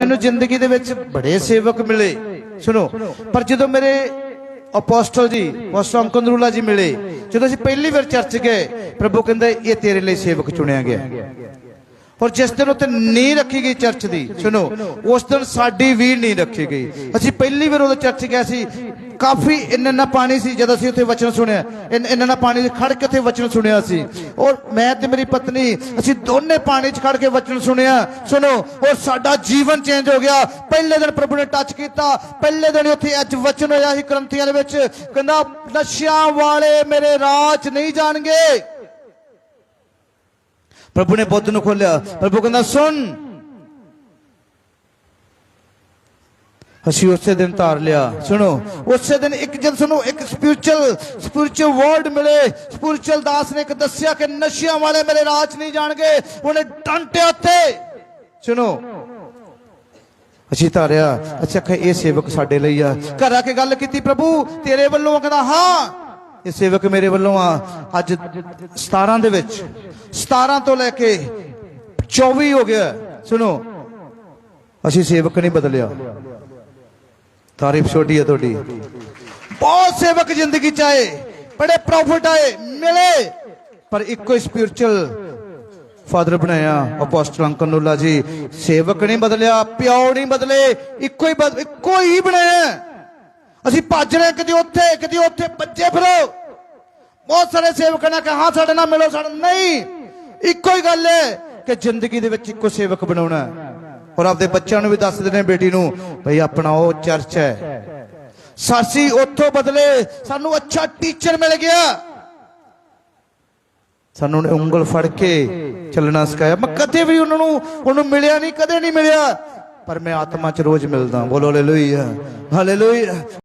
ਮੈਨੂੰ ਜ਼ਿੰਦਗੀ ਦੇ ਵਿੱਚ ਬੜੇ ਸੇਵਕ ਮਿਲੇ। ਸੁਣੋ, ਪਰ ਜਦੋਂ ਮੇਰੇ ਅਪੋਸਟਲ ਜੀ, ਅਪੋਸਟਲ ਅੰਕਨ ਜੀ ਮਿਲੇ, ਜਦੋਂ ਅਸੀਂ ਪਹਿਲੀ ਵਾਰ ਚਰਚ ਗਏ, ਪ੍ਰਭੂ ਕਹਿੰਦਾ, ਇਹ ਤੇਰੇ ਲਈ ਸੇਵਕ ਚੁਣਿਆ ਗਿਆ। ਔਰ ਜਿਸ ਦਿਨ ਉੱਤੇ ਨੀਂਹ ਰੱਖੀ ਗਈ ਚਰਚ ਦੀ, ਸੁਣੋ, ਉਸ ਦਿਨ ਸਾਡੀ ਵੀ ਨੀਂਹ ਰੱਖੀ ਗਈ। ਅਸੀਂ ਪਹਿਲੀ ਵਾਰ ਉਹਦੇ ਚਰਚ ਗਏ ਸੀ ਕਾਫੀ ਇੰਨਾ ਇੰਨਾ ਪਾਣੀ ਸੀ ਜਦੋਂ ਅਸੀਂ ਉੱਥੇ ਵਚਨ ਸੁਣਿਆ। ਇੰਨਾ ਇੰਨਾ ਪਾਣੀ ਖੜ ਕੇ ਉੱਥੇ ਵਚਨ ਸੁਣਿਆ ਸੀ। ਔਰ ਮੈਂ ਤੇ ਮੇਰੀ ਪਤਨੀ, ਅਸੀਂ ਦੋਨੇ ਪਾਣੀ 'ਚ ਖੜ ਕੇ ਵਚਨ ਸੁਣਿਆ। ਸੁਣੋ, ਔਰ ਸਾਡਾ ਜੀਵਨ ਚੇਂਜ ਹੋ ਗਿਆ। ਪਹਿਲੇ ਦਿਨ ਪ੍ਰਭੂ ਨੇ ਟੱਚ ਕੀਤਾ। ਪਹਿਲੇ ਦਿਨ ਉੱਥੇ ਅੱਜ ਵਚਨ ਹੋਇਆ ਸੀ ਗ੍ਰੰਥੀਆਂ ਦੇ ਵਿੱਚ। ਕਹਿੰਦਾ, ਨਸ਼ਿਆਂ ਵਾਲੇ ਮੇਰੇ ਰਾਜ ਨਹੀਂ ਜਾਣਗੇ। ਪ੍ਰਭੂ ਨੇ ਬੁੱਧ ਨੂੰ ਖੋਲਿਆ ਪ੍ਰਭੂ ਕਹਿੰਦਾ, ਸੁਣ ਅਸੀਂ ਉਸੇ ਦਿਨ ਧਾਰ ਲਿਆ। ਸੁਣੋ, ਉਸੇ ਦਿਨ ਇੱਕ ਜਦ ਸੁਣੋ ਇੱਕ ਸਪਿਰਚੁਅਲ ਸਪਿਰਚੁਅਲ ਵਰਡ ਮਿਲੇ। ਸਪਿਰਚੁਅਲ ਦਾਸ ਨੇ ਇੱਕ ਦੱਸਿਆ ਕਿ ਨਸ਼ਿਆਂ ਵਾਲੇ ਮੇਰੇ ਰਾਹ ਨਹੀਂ ਜਾਣਗੇ। ਉਹਨੇ ਡੰਟਿਆ ਉੱਤੇ ਸੁਣੋ, ਅਸੀਂ ਧਾਰਿਆ, ਅੱਛਾ ਕਿ ਇਹ ਸੇਵਕ ਸਾਡੇ ਲਈ ਆ। ਘਰ ਆ ਕੇ ਗੱਲ ਕੀਤੀ, ਪ੍ਰਭੂ, ਤੇਰੇ ਵੱਲੋਂ ਕਹਿੰਦਾ, ਹਾਂ, ਇਹ ਸੇਵਕ ਮੇਰੇ ਵੱਲੋਂ ਆ। ਅੱਜ 17 ਦੇ ਵਿੱਚ 17 ਤੋਂ ਲੈ ਕੇ 24 ਹੋ ਗਿਆ। ਸੁਣੋ, ਅਸੀਂ ਸੇਵਕ ਨਹੀਂ ਬਦਲਿਆ। ਤਾਰੀਫ ਛੋਟੀ ਹੈ ਤੁਹਾਡੀ। ਬਹੁਤ ਸੇਵਕ ਜ਼ਿੰਦਗੀ ਚ ਆਏ, ਬੜੇ ਪ੍ਰੋਫਿਟ ਆਏ, ਮਿਲੇ, ਪਰ ਇੱਕੋ ਹੀ ਸਪਿਰਚੁਅਲ ਫਾਦਰ ਬਣਾਇਆ ਅਪੋਸਟਲ ਅੰਕਲ ਨੂਲਾ ਜੀ। ਸੇਵਕ ਨਹੀਂ ਬਦਲਿਆ, ਪਿਓ ਨਹੀਂ ਬਦਲੇ, ਇੱਕੋ ਹੀ ਇੱਕੋ ਹੀ ਬਣਾਇਆ। ਅਸੀਂ ਭੱਜ ਰਹੇ ਕਦੀ ਉੱਥੇ ਕਦੀ ਉੱਥੇ, ਭੱਜੇ ਫਿਰੋ। ਬਹੁਤ ਸਾਰੇ ਸੇਵਕਾਂ ਨੇ ਕਿਹਾ, ਹਾਂ, ਸਾਡੇ ਨਾਲ ਮਿਲੋ, ਸਾਡੇ ਨਹੀਂ। ਇੱਕੋ ਹੀ ਗੱਲ ਹੈ ਕਿ ਜ਼ਿੰਦਗੀ ਦੇ ਵਿੱਚ ਇੱਕੋ ਸੇਵਕ ਬਣਾਉਣਾ ਔਰ ਆਪਦੇ ਬੱਚਿਆਂ ਨੂੰ ਵੀ ਦੱਸਦੇ ਨੇ ਬੇਟੀ ਨੂੰ, ਭਈ ਆਪਣਾ ਉਹ ਚਰਚ ਹੈ। ਸਾਸੀ ਉੱਥੋਂ ਬਦਲੇ ਸਾਨੂੰ ਅੱਛਾ ਟੀਚਰ ਮਿਲ ਗਿਆ। ਸਾਨੂੰ ਉਹਨੇ ਉਂਗਲ ਫੜ ਕੇ ਚੱਲਣਾ ਸਿਖਾਇਆ। ਮੈਂ ਕਦੇ ਵੀ ਉਹਨਾਂ ਨੂੰ, ਉਹਨੂੰ ਮਿਲਿਆ ਨਹੀਂ, ਕਦੇ ਨਹੀਂ ਮਿਲਿਆ। ਪਰ ਮੈਂ ਆਤਮਾ ਚ ਰੋਜ਼ ਮਿਲਦਾ। ਬੋਲੋ ਹਾਲੇਲੂਇਆ ਹਾਲੇਲੂਇਆ